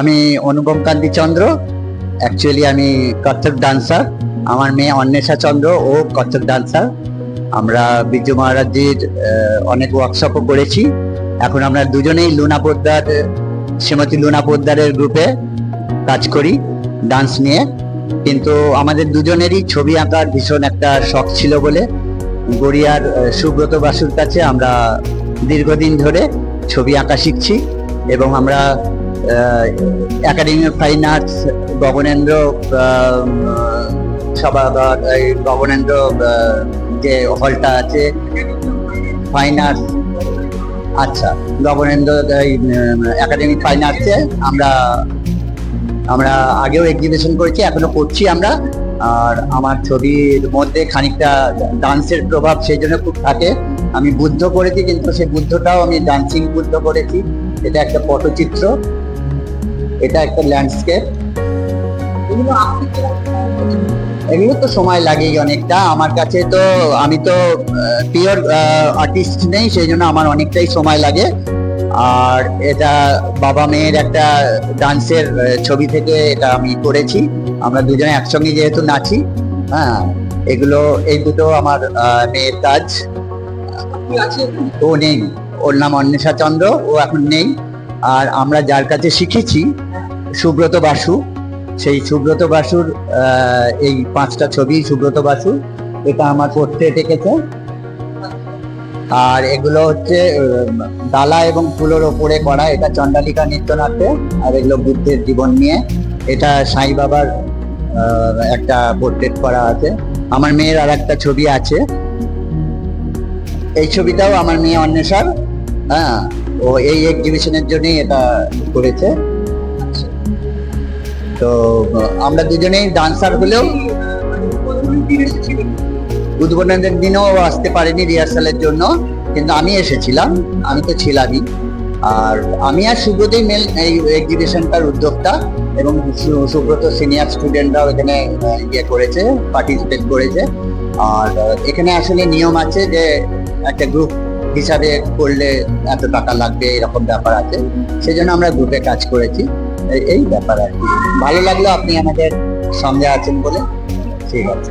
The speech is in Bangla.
আমি অনুপম কান্তি চন্দ্র। অ্যাকচুয়ালি আমি কত্থক ডান্সার আমার মেয়ে অন্বেষা চন্দ্র, ও কত্থক ডান্সার আমরা বিজু মহারাজজির অনেক ওয়ার্কশপও করেছি। এখন আমরা দুজনেই লুনা পোদ্দার, শ্রীমতী লুনা পোদ্দারের গ্রুপে কাজ করি ডান্স নিয়ে। কিন্তু আমাদের দুজনেরই ছবি আঁকার ভীষণ একটা শখ ছিল বলে গড়িয়ার সুব্রত বাসুর কাছে আমরা দীর্ঘদিন ধরে ছবি আঁকা শিখছি। এবং আমরা academy of fine arts Gaganendra আহ, সভাগার এই গগনেন্দ্র যে হলটা আছে ফাইন আর্টস আচ্ছা গগনেন্দ্র এই একাডেমিক ফাইন আর্টসে আমরা আমরা আগেও এক্সিবিশন করেছি এখনও করছি আমরা আর আমার ছবির মধ্যে খানিকটা ডান্সের প্রভাব সেই জন্য খুব থাকে। আমি বুদ্ধ করেছি কিন্তু সেই বুদ্ধটাও আমি ডান্সিং বুদ্ধ করেছি। এটা একটা পটচিত্র। এটা একটা ল্যান্ডস্কেপ এগুলো তো সময় লাগেই অনেকটা। আমার কাছে তো আমি তো পিওর আর্টিস্ট নেই, সেই জন্য আমার অনেকটাই সময় লাগে। আর এটা বাবা মেয়ের একটা ডান্সের ছবি থেকে এটা আমি করেছি। আমরা দুজনে একসঙ্গে যেহেতু নাচি হ্যাঁ এগুলো, এই দুটো আমার মেয়ের কাজ। ও নেই, ওর নাম অন্বেষা চন্দ্র, ও এখন নেই। আর আমরা যার কাছে শিখেছি, সুব্রত বাসু, সেই সুব্রত বাসুর এই পাঁচটা ছবি, সুব্রত বাসু, এটা আমার পোর্ট্রেট এঁকেছে আর এগুলো হচ্ছে ডালা এবং ফুলের ওপরে করা, এটা চণ্ডালিকা নৃত্যনাট্য আর এগুলো বুদ্ধের জীবন নিয়ে। এটা সাই বাবার একটা পোর্ট্রেট করা আছে। আমার মেয়ের আর একটা ছবি আছে। এই ছবিটাও আমার মেয়ে অন্বেষার হ্যাঁ। ও এই এক্সিবিশনের জন্যই এটা করেছে। তো, আমরা দুজনেই ডান্সার হলেও উদ্বোধনের দিনেও আসতে পারিনি রিহার্সালের জন্য, কিন্তু আমি এসেছিলাম, আমি তো ছিলামই। আর আমি আর সুব্রতই মেল এই এক্সিবিশনটার উদ্যোক্তা এবং সুব্রত সিনিয়র স্টুডেন্টরাও এখানে ইয়ে করেছে পার্টিসিপেট করেছে। আর, এখানে আসলে নিয়ম আছে যে একটা গ্রুপ হিসাবে করলে এত টাকা লাগবে, এরকম ব্যাপার আছে। সেই জন্য আমরা গ্রুপে কাজ করেছি। এই- ব্যাপার আর কি। ভালো লাগল আপনি আমাদের সঙ্গে আছেন বলে। ঠিক আছে।